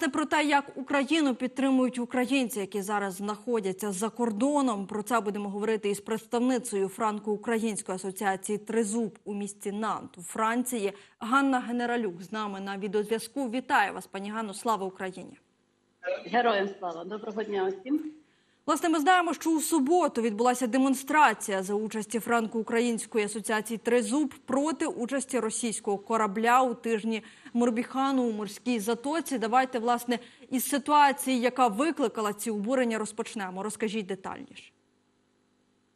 Власне, про те, як Україну підтримують українці, які зараз знаходяться за кордоном. Про це будемо говорити із представницею франко-української асоціації Тризуб у місті Нант у Франції. Ганна Генералюк з нами на відеозв'язку. Вітаю вас, пані Ганно. Слава Україні! Героям слава доброго дня усім. Власне, ми знаємо, що у суботу відбулася демонстрація за участі франко-української асоціації Тризуб проти участі російського корабля у тижні Морбіхану у морській затоці. Давайте власне із ситуації, яка викликала ці обурення, розпочнемо. Розкажіть детальніше.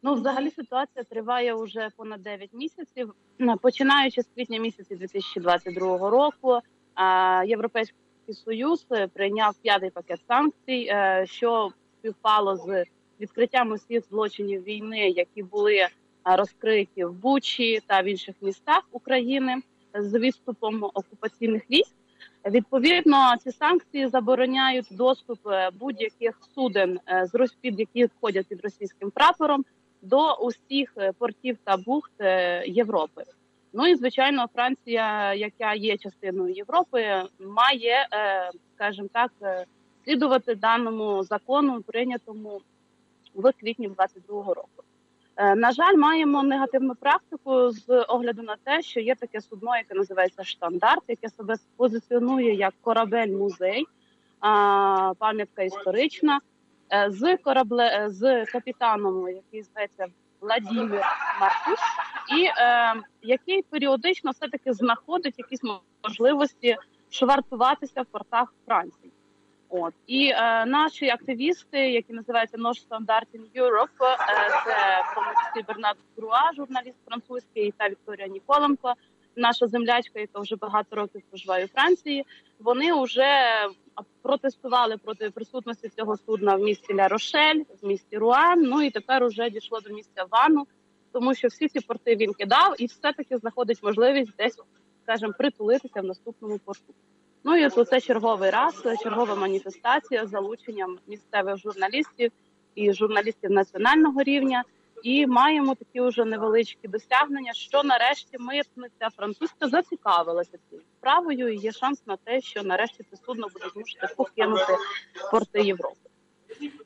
Ну, взагалі, ситуація триває вже понад 9 місяців. Починаючи з квітня місяці 2022 року, Європейський Союз прийняв п'ятий пакет санкцій, е, що співпало з відкриттям усіх злочинів війни, які були розкриті в Бучі та в інших містах України з відступом окупаційних військ. Відповідно, ці санкції забороняють доступ е, будь-яких суден е, з Рос- під які входять під російським прапором до усіх е, портів та бухт е, Європи. Ну і звичайно, Франція, яка є частиною Європи, має, е, скажімо так, е, слідувати даному закону, прийнятому в квітні 22-го року. Е, На жаль, маємо негативну практику з огляду на те, що є таке судно, яке називається штандарт, яке себе позиціонує як корабель-музей, пам'ятка історична, е, з корабле е, з капітаном, який зветься Владимир Маркус, і е, який періодично все таки знаходить якісь можливості швартуватися в портах Франції. От і е, наші активісти, які називаються Нож Стандарт in е, це числі Бернард Груа, журналіст французький, та Вікторія Ніколенко, наша землячка, яка вже багато років проживає у Франції. Вони вже протестували проти присутності цього судна в місті Ля Рошель, в місті Руан. Ну і тепер уже дійшло до місця Вану, тому що всі ці порти він кидав і все таки знаходить можливість десь, скажімо, притулитися в наступному порту. Ну і це черговий раз, чергова маніфестація з залученням місцевих журналістів і журналістів національного рівня. І маємо такі вже невеличкі досягнення, що нарешті митниця французька зацікавилася цією справою. і Є шанс на те, що нарешті це судно буде змушити покинути порти Європи.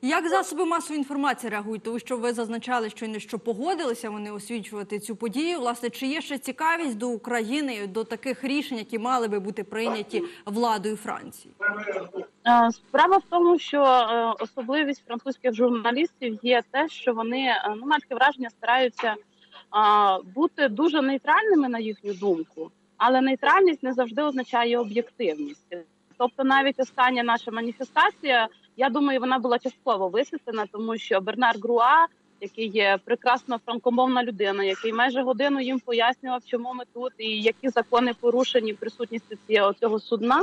Як засоби масової інформації реагують? Тому що ви зазначали, щойно, що погодилися вони освічувати цю подію. Власне, чи є ще цікавість до України до таких рішень, які мали би бути прийняті владою Франції? Е, Справа в тому, що е, особливість французьких журналістів є те, що вони е, ну таке враження стараються бути дуже нейтральними на їхню думку, але нейтральність не завжди означає об'єктивність. Тобто, навіть остання наша маніфестація, я думаю, вона була частково висвітлена, тому що Бернар Груа, який є прекрасна франкомовна людина, який майже годину їм пояснював, чому ми тут і які закони порушені в присутності цього цього судна.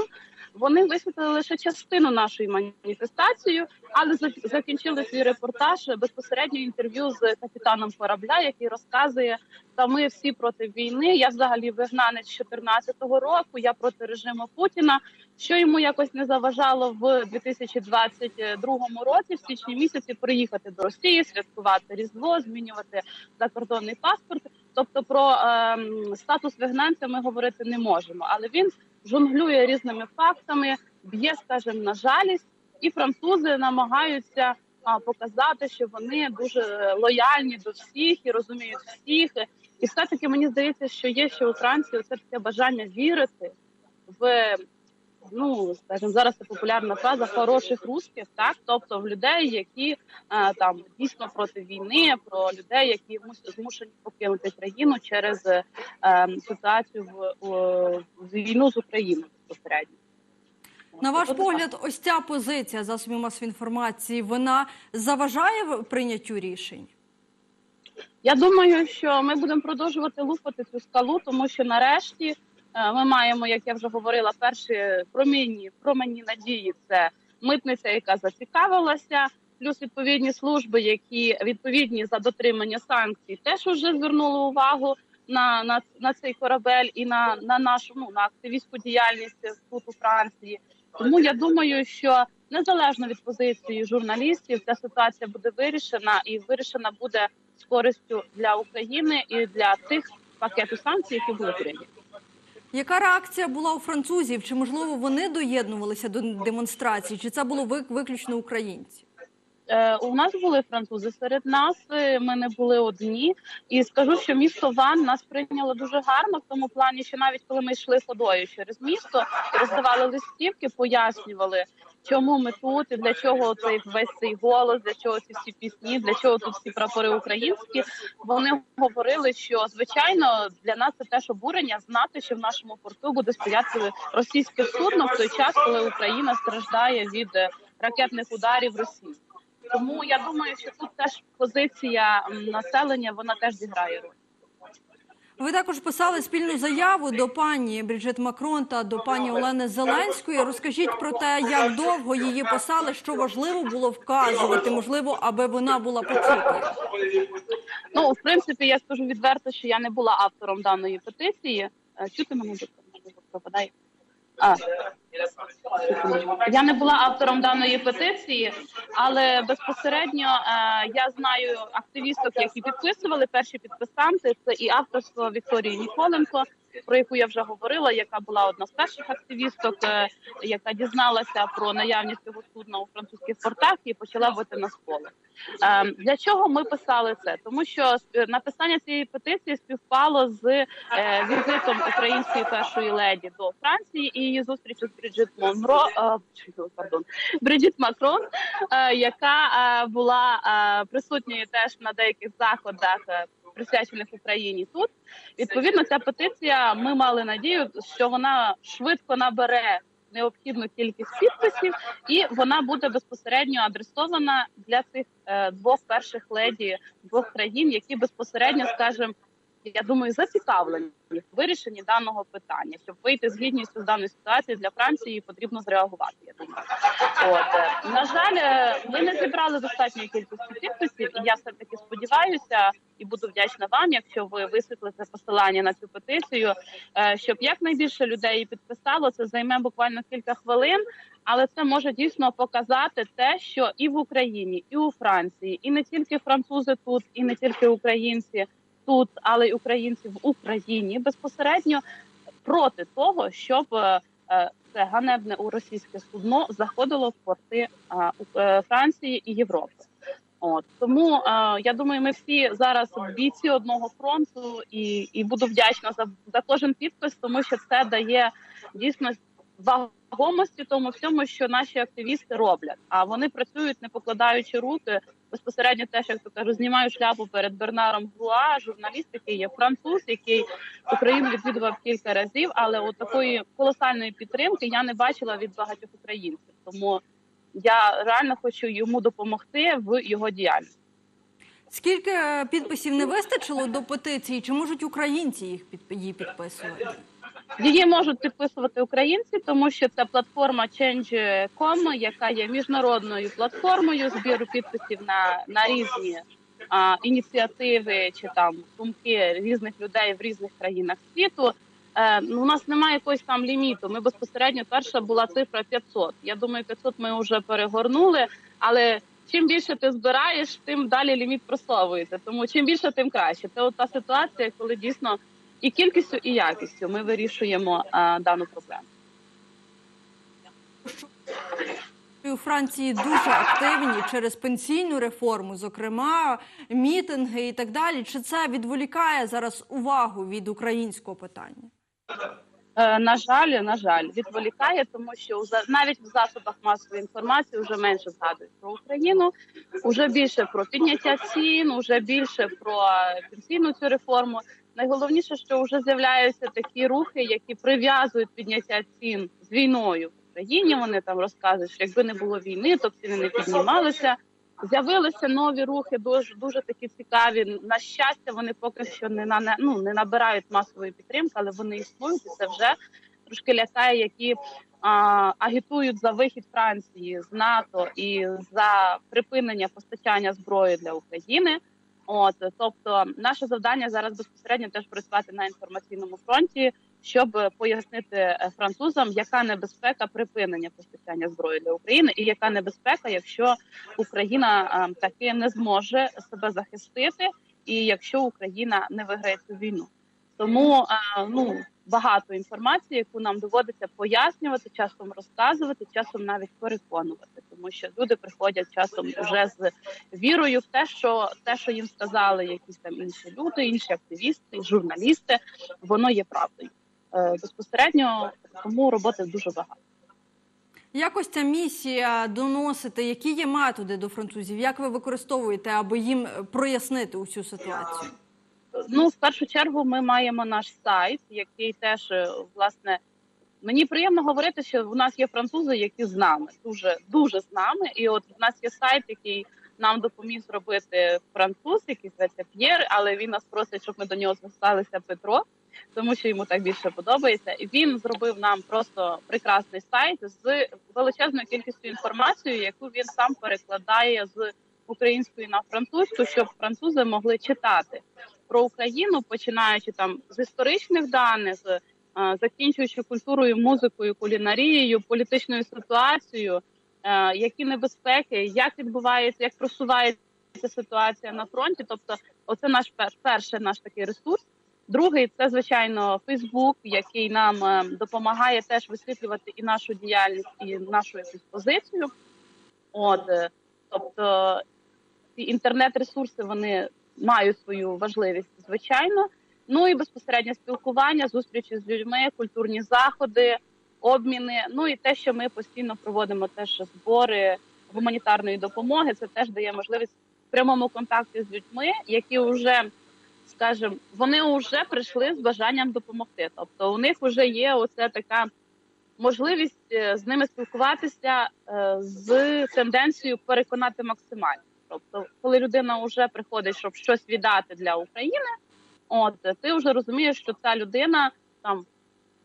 Вони висвітлили лише частину нашої маніфестації, але закінчили свій репортаж безпосередньо інтерв'ю з капітаном корабля, який розказує, та ми всі проти війни. Я взагалі вигнанець з 14-го року. Я проти режиму Путіна. Що йому якось не заважало в 2022 році, в січні місяці, приїхати до Росії, святкувати різдво, змінювати закордонний паспорт. Тобто про ем, статус вигнанця ми говорити не можемо, але він жонглює різними фактами, б'є, скажімо, на жалість, і французи намагаються показати, що вони дуже лояльні до всіх і розуміють всіх. І все таки мені здається, що є ще у Франції це таке бажання вірити в. Ну, скажімо, зараз це популярна фраза хороших русських, так тобто в людей, які е, там дійсно проти війни, про людей, які змушені покинути країну через е, ситуацію в, в, в війну з Україною безпосередньо. На ваш погляд, ось ця позиція засобів масової інформації вона заважає прийняттю рішень? Я думаю, що ми будемо продовжувати лупати цю скалу, тому що нарешті ми маємо, як я вже говорила, перші промінні промені надії. Це митниця, яка зацікавилася, плюс відповідні служби, які відповідні за дотримання санкцій, теж вже звернули увагу на, на, на цей корабель і на, на нашу ну на активістську діяльність тут у Франції. Тому я думаю, що незалежно від позиції журналістів, ця ситуація буде вирішена і вирішена буде з користю для України і для тих пакету санкцій, які були прийняті. Яка реакція була у французів? Чи можливо вони доєднувалися до демонстрації? Чи це було виключно українці? Е, у нас були французи серед нас. е, Ми не були одні. І скажу, що місто Ван нас прийняло дуже гарно в тому плані, що навіть коли ми йшли ходою через місто, роздавали листівки, пояснювали, чому ми тут і для чого цей весь цей голос, для чого ці всі пісні, для чого тут всі прапори українські. Вони говорили, що звичайно для нас це теж обурення знати, що в нашому порту буде стояти російське судно в той час, коли Україна страждає від е, ракетних ударів Росії. Тому я думаю, що тут теж позиція населення вона теж зіграє роль. Ви також писали спільну заяву до пані Бріджит Макрон та до пані Олени Зеленської. Розкажіть про те, як довго її писали, що важливо було вказувати, можливо, аби вона була почутою. Ну в принципі, я скажу відверто, що я не була автором даної петиції. Е, Чути мене доктор пропадає. А, я не була автором даної петиції, але безпосередньо е, я знаю активісток, які підписували перші підписанти. Це і авторство Вікторії Ніколенко, про яку я вже говорила, яка була одна з перших активісток, е, яка дізналася про наявність цього судна у французьких портах і почала бити на сполох. Е, Для чого ми писали це? Тому що написання цієї петиції співпало з е, візитом української першої леді до Франції і її зустрічю з Бріджит Монро, пардон, Бріджит Макрон, яка була присутньою теж на деяких заходах. Присвячених Україні тут відповідно ця петиція. Ми мали надію, що вона швидко набере необхідну кількість підписів, і вона буде безпосередньо адресована для цих е, двох перших леді двох країн, які безпосередньо, скажімо, я думаю, зацікавлені в вирішенні даного питання, щоб вийти з гідністю з даної ситуації для Франції, потрібно зреагувати. Я думаю, от е, на жаль, е, ми не зібрали достатньої кількості підписів, і я все таки сподіваюся і буду вдячна вам, якщо ви висвітлите посилання на цю петицію, е, щоб якнайбільше людей її підписало. Це займе буквально кілька хвилин. Але це може дійсно показати те, що і в Україні, і у Франції, і не тільки французи тут, і не тільки українці тут, але й українці в Україні безпосередньо проти того, щоб е, е, це ганебне у російське судно заходило в порти Франції і Європи. От тому е, я думаю, ми всі зараз бійці одного фронту, і, і буду вдячна за, за кожен підпис, тому що це дає дійсно вагомості тому всьому, що наші активісти роблять. А вони працюють не покладаючи руки. Безпосередньо теж, як то кажу, знімаю шляпу перед Бернаром Глуа, журналіст, який є француз, який Україну відвідував кілька разів, але от такої колосальної підтримки я не бачила від багатьох українців. Тому я реально хочу йому допомогти в його діяльності. Скільки е, підписів не вистачило до петиції? Чи можуть українці їх її підписувати? Її можуть підписувати українці, тому що це платформа Change.com, яка є міжнародною платформою збіру підписів на, на різні а, ініціативи чи там думки різних людей в різних країнах світу. Е, ну, у нас немає якогось там ліміту. Ми безпосередньо перша була цифра 500. Я думаю, 500 ми вже перегорнули, але чим більше ти збираєш, тим далі ліміт просовується. Тому чим більше, тим краще. Це от та ситуація, коли дійсно і кількістю, і якістю ми вирішуємо а, дану проблему. У Франції дуже активні через пенсійну реформу, зокрема мітинги і так далі. Чи це відволікає зараз увагу від українського питання? Е, на жаль, на жаль, відволікає, тому що навіть в засобах масової інформації вже менше згадують про Україну, вже більше про підняття цін, вже більше про пенсійну цю реформу. Найголовніше, що вже з'являються такі рухи, які прив'язують підняття цін з війною в Україні. Вони там розказують, що якби не було війни, то ціни не піднімалися. З'явилися нові рухи, дуже дуже такі цікаві. На щастя, вони поки що не на ну, не набирають масової підтримки, але вони існують і це вже трошки лякає, які а, агітують за вихід Франції з НАТО і за припинення постачання зброї для України. От тобто, наше завдання зараз безпосередньо теж працювати на інформаційному фронті, щоб пояснити е, французам, яка небезпека припинення постачання зброї для України, і яка небезпека, якщо Україна е, таки не зможе себе захистити, і якщо Україна не виграє цю війну. Тому е, ну багато інформації, яку нам доводиться пояснювати, часом розказувати, часом навіть переконувати, тому що люди приходять часом вже з вірою в те, що те, що їм сказали якісь там інші люди, інші активісти, журналісти, воно є правдою. Е, безпосередньо тому роботи дуже багато. Якось ця місія доносити, які є методи до французів, як ви використовуєте, аби їм прояснити усю ситуацію? Ну, в першу чергу, ми маємо наш сайт, який теж е, власне мені приємно говорити, що в нас є французи, які з нами, дуже дуже з нами. І от в нас є сайт, який нам допоміг зробити француз, який зветься П'єр, але він нас просить, щоб ми до нього зверталися Петро, тому що йому так більше подобається. І він зробив нам просто прекрасний сайт з величезною кількістю інформації, яку він сам перекладає з української на французьку, щоб французи могли читати про Україну, починаючи там з історичних даних, е, закінчуючи культурою, музикою, кулінарією, політичною ситуацією, е, які небезпеки, як відбувається, як просувається ситуація на фронті. Тобто, оце наш перший наш такий ресурс. Другий це звичайно Фейсбук, який нам е, допомагає теж висвітлювати і нашу діяльність, і нашу якусь позицію. От е, тобто ці інтернет-ресурси вони мають свою важливість, звичайно. Ну і безпосереднє спілкування, зустрічі з людьми, культурні заходи, обміни. Ну і те, що ми постійно проводимо теж збори гуманітарної допомоги. Це теж дає можливість в прямому контакті з людьми, які вже, скажімо, вони вже прийшли з бажанням допомогти. Тобто, у них вже є оце така можливість е, з ними спілкуватися е, з тенденцією переконати максимально. Тобто, коли людина вже приходить, щоб щось віддати для України, от ти вже розумієш, що ця людина там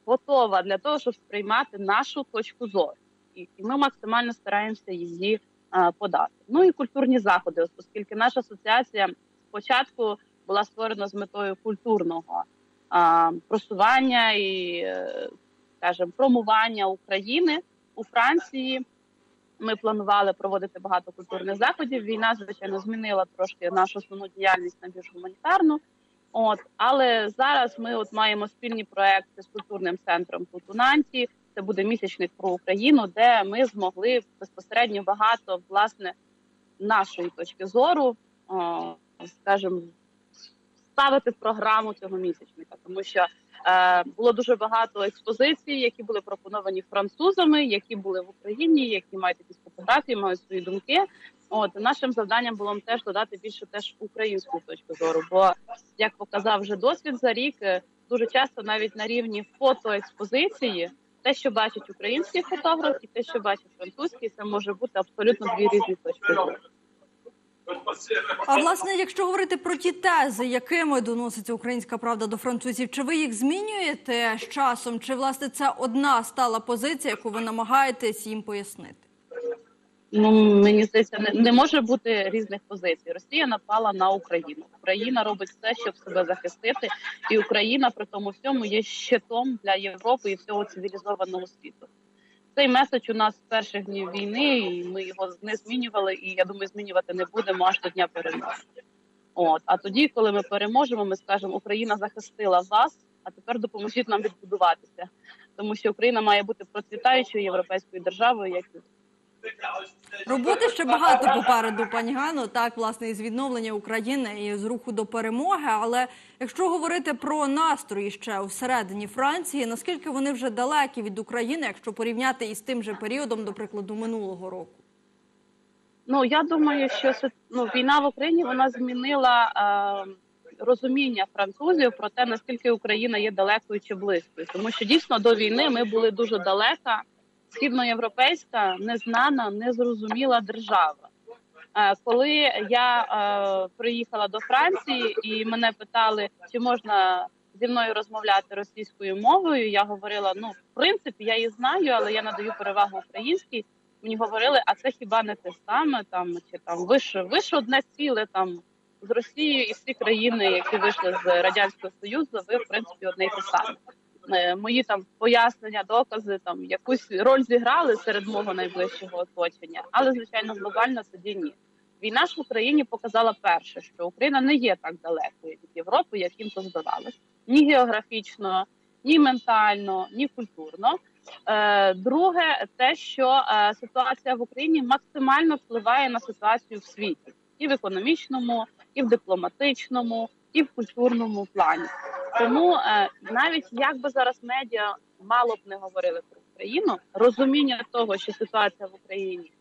готова для того, щоб сприймати нашу точку зору, і, ми максимально стараємося її е, подати. Ну і культурні заходи, оскільки наша асоціація спочатку була створена з метою культурного е, просування і, е, скажімо, промування України у Франції. Ми планували проводити багато культурних заходів. Війна, звичайно, змінила трошки нашу основну діяльність на більш гуманітарну. От, але зараз ми от маємо спільні проекти з культурним центром тут у Нанті. Це буде місячник про Україну, де ми змогли безпосередньо багато власне нашої точки зору, скажімо, ставити програму цього місячника, тому що е, було дуже багато експозицій, які були пропоновані французами, які були в Україні, які мають якісь фотографії, мають свої думки. От нашим завданням було теж додати більше теж українську точку зору. Бо як показав вже досвід за рік, е, дуже часто навіть на рівні фотоекспозиції, те, що бачить український фотограф, і те, що бачить французький, це може бути абсолютно дві різні точки зору. А власне, якщо говорити про ті тези, якими доноситься українська правда до французів, чи ви їх змінюєте з часом? Чи власне це одна стала позиція, яку ви намагаєтесь їм пояснити? Ну мені здається, не, не може бути різних позицій. Росія напала на Україну. Україна робить все, щоб себе захистити, і Україна при тому всьому є щитом для Європи і всього цивілізованого світу. Цей меседж у нас з перших днів війни, і ми його не змінювали. І я думаю, змінювати не будемо аж до дня перемоги. От а тоді, коли ми переможемо, ми скажемо, Україна захистила вас, а тепер допоможіть нам відбудуватися, тому що Україна має бути процвітаючою європейською державою, як Роботи ще багато попереду, пані Гано. Так, власне, із відновлення України і з руху до перемоги. Але якщо говорити про настрої ще всередині Франції, наскільки вони вже далекі від України, якщо порівняти із тим же періодом, до прикладу, минулого року? Ну я думаю, що ну, війна в Україні вона змінила е, розуміння французів про те, наскільки Україна є далекою чи близькою, тому що дійсно до війни ми були дуже далека, східноєвропейська, незнана, незрозуміла держава. Е, коли я е, приїхала до Франції і мене питали, чи можна зі мною розмовляти російською мовою, я говорила: ну, в принципі, я її знаю, але я надаю перевагу українській. Мені говорили, а це хіба не те саме там, чи там ви ж ви ж одне ціле там з Росією і всі країни, які вийшли з радянського союзу, ви в принципі одне те саме. Е, Мої там пояснення, докази там якусь роль зіграли серед мого найближчого оточення, але звичайно глобально тоді ні. Війна ж в Україні показала перше, що Україна не є так далекою від Європи, як їм то здавалось, ні географічно, ні ментально, ні культурно. Е, Друге, те, що е, ситуація в Україні максимально впливає на ситуацію в світі, і в економічному, і в дипломатичному, і в культурному плані. Тому е, навіть як би зараз медіа мало б не говорили про Україну, розуміння того, що ситуація в Україні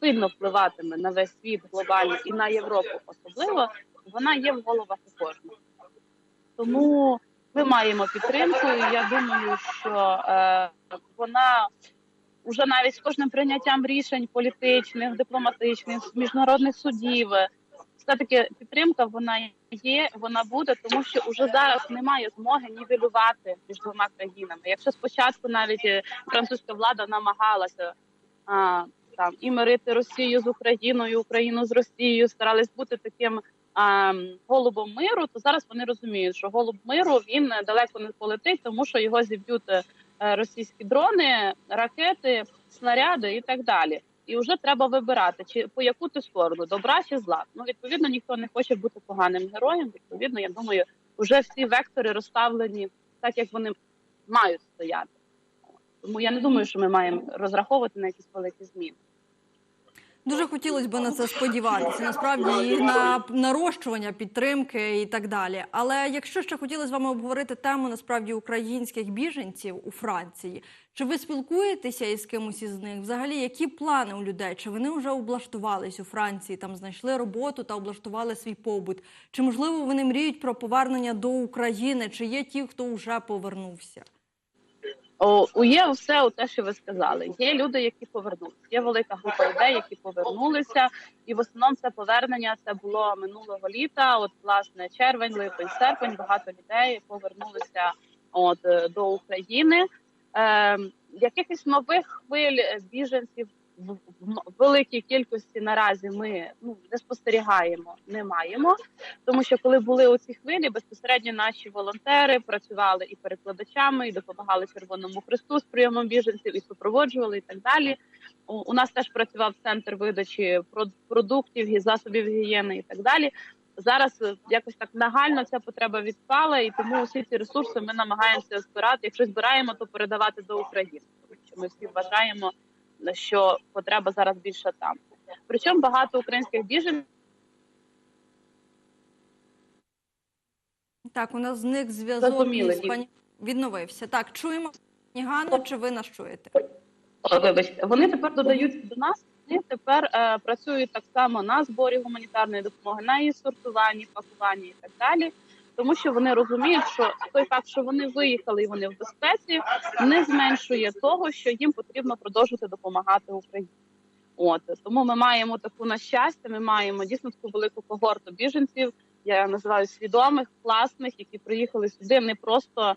сильно впливатиме на весь світ глобально і на Європу особливо, вона є в головах у кожного. Тому ми маємо підтримку. і Я думаю, що е, вона вже навіть з кожним прийняттям рішень політичних, дипломатичних, міжнародних судів. Все таки підтримка вона є, вона буде, тому що вже зараз немає змоги нівелювати між двома країнами. Якщо спочатку навіть е, французька влада намагалася а, там і мирити Росію з Україною, Україну з Росією, старались бути таким а, голубом миру, то зараз вони розуміють, що голуб миру він далеко не полетить, тому що його зіб'ють е, російські дрони, ракети, снаряди і так далі. І вже треба вибирати, чи по яку ти сторону добра чи зла. Ну відповідно, ніхто не хоче бути поганим героєм. Відповідно, я думаю, вже всі вектори розставлені так, як вони мають стояти. Тому я не думаю, що ми маємо розраховувати на якісь великі зміни. Дуже хотілося б на це сподіватися. Насправді і на нарощування підтримки і так далі. Але якщо ще хотіли з вами обговорити тему насправді українських біженців у Франції, чи ви спілкуєтеся із кимось із них? Взагалі, які плани у людей? Чи вони вже облаштувались у Франції, там знайшли роботу та облаштували свій побут? Чи можливо вони мріють про повернення до України? Чи є ті, хто вже повернувся? У є все те, що ви сказали. Є люди, які повернулися. Є велика група людей, які повернулися, і в основному це повернення це було минулого літа. От власне червень, липень, серпень. Багато людей повернулися от до України. Е, якихось нових хвиль е, біженців в, великій кількості наразі ми ну не спостерігаємо, не маємо. Тому що коли були у ці хвилі, безпосередньо наші волонтери працювали і перекладачами, і допомагали Червоному Христу з прийомом біженців, і супроводжували, і так далі. У, нас теж працював центр видачі прод- продуктів і засобів гігієни, і так далі. Зараз е, якось так нагально ця потреба відпала, і тому усі ці ресурси ми намагаємося збирати. Якщо збираємо, то передавати до України, тому що ми всі вважаємо, що потреба зараз більше там. Причому багато українських біженців Так, у нас зник зв'язок із пані відновився. Так, чуємо пані Ганну, чи ви нас чуєте? Вибачте, вони тепер додаються до нас. Вони тепер е, працюють так само на зборі гуманітарної допомоги, на її сортуванні, пакуванні і так далі. Тому що вони розуміють, що той факт, що вони виїхали і вони в безпеці, не зменшує того, що їм потрібно продовжувати допомагати Україні. От тому ми маємо таку на щастя. Ми маємо дійсно таку велику когорту біженців. Я називаю свідомих, класних, які приїхали сюди не просто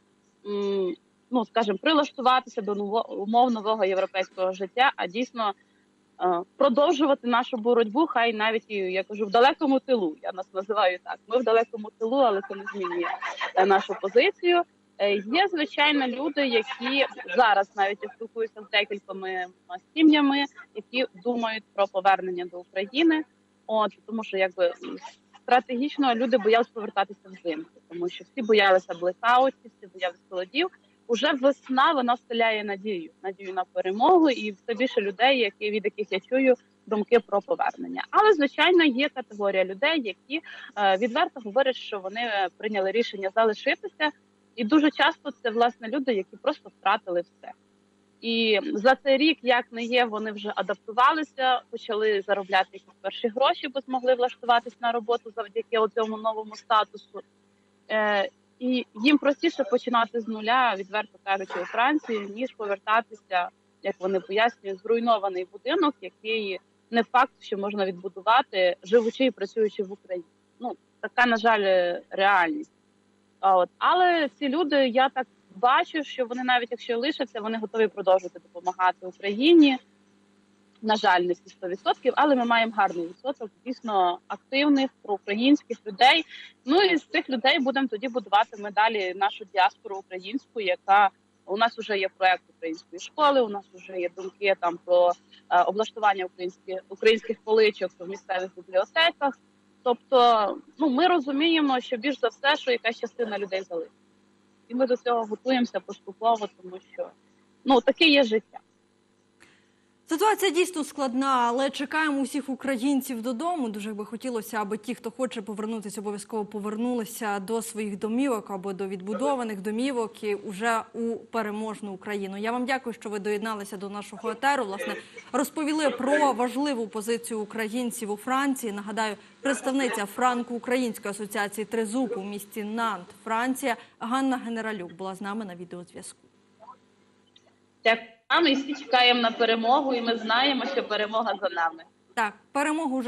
ну скажімо, прилаштуватися до умов нового європейського життя, а дійсно продовжувати нашу боротьбу. Хай навіть я кажу в далекому тилу. Я нас називаю так. Ми в далекому тилу, але це не змінює е, нашу позицію. Е, Є звичайно люди, які зараз навіть я спілкуюся з декількома е, сім'ями, які думають про повернення до України. От тому, що якби стратегічно люди боялися повертатися взимку, тому що всі боялися блекаутів, всі боялися холодів. Уже весна вона вселяє надію, надію на перемогу, і все більше людей, які від яких я чую думки про повернення. Але звичайно є категорія людей, які е, відверто говорять, що вони прийняли рішення залишитися, і дуже часто це власне люди, які просто втратили все. І за цей рік, як не є, вони вже адаптувалися, почали заробляти якісь перші гроші, бо змогли влаштуватись на роботу завдяки цьому новому статусу. Е, і їм простіше починати з нуля, відверто кажучи, у Франції, ніж повертатися, як вони пояснюють, зруйнований будинок, який не факт, що можна відбудувати, живучи і працюючи в Україні. Ну така на жаль реальність. От але ці люди, я так бачу, що вони навіть якщо лишаться, вони готові продовжувати допомагати Україні. На жаль, не всі 100%, але ми маємо гарний відсоток дійсно активних проукраїнських людей. Ну і з цих людей будемо тоді будувати ми далі нашу діаспору українську, яка у нас вже є проект української школи. У нас вже є думки там про е, облаштування українських українських поличок в місцевих бібліотеках. Тобто, ну ми розуміємо, що більш за все, що якась частина людей залишиться. І ми до цього готуємося поступово, тому що ну таке є життя. Ситуація дійсно складна, але чекаємо усіх українців додому. Дуже би хотілося, аби ті, хто хоче повернутися, обов'язково повернулися до своїх домівок або до відбудованих домівок і уже у переможну Україну. Я вам дякую, що ви доєдналися до нашого етеру. Власне розповіли про важливу позицію українців у Франції. Нагадаю, представниця Франко-Української асоціації Тризуб у місті Нант, Франція, Ганна Генералюк була з нами на відеозв'язку. Дякую. Ми всі чекаємо на перемогу, і ми знаємо, що перемога за нами. Так, перемогу вже.